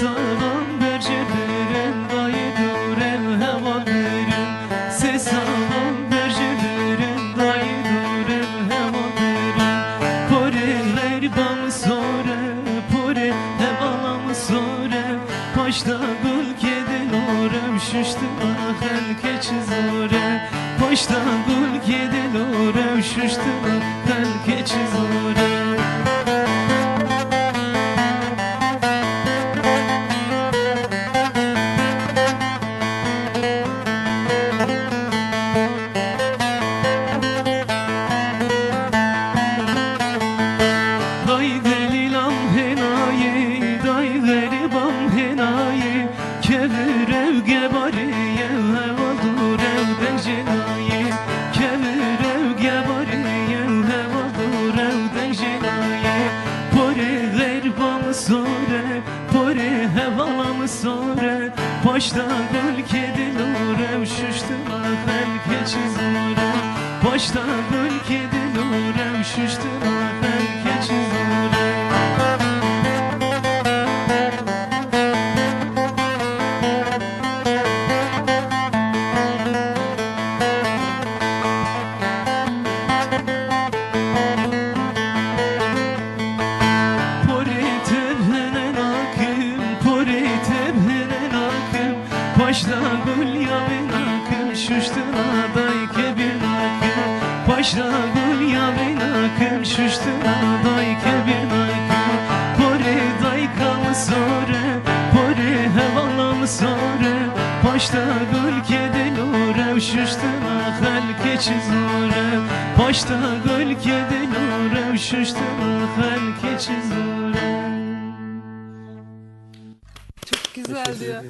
سلام بر جبرن دای دورم هوا برم سه سلام بر جبرن دای دورم هوا برم پرلر بام سوره پره هوالام سوره پاشتا گل کدن اورم ششت آخر کچ زوره پاشتا گل کدن اورم ششت آخر کچ زوره sore Pore hevalam sore Başta gül kedil uğrev Şuştu ahel keçiz uğrev Başta gül kedil uğrev Şuştu ahel keçiz Başta gül yavin akım, şuştun aday kebir akım Başta gül yavin akım, şuştun aday kebir akım Pori daykam sore, pori hevalam sore Başta gül kedil uğrev, şuştun ahel keçiz uğrev Başta gül kedil uğrev, şuştun ahel keçiz uğrev Çok güzeldi. Ya.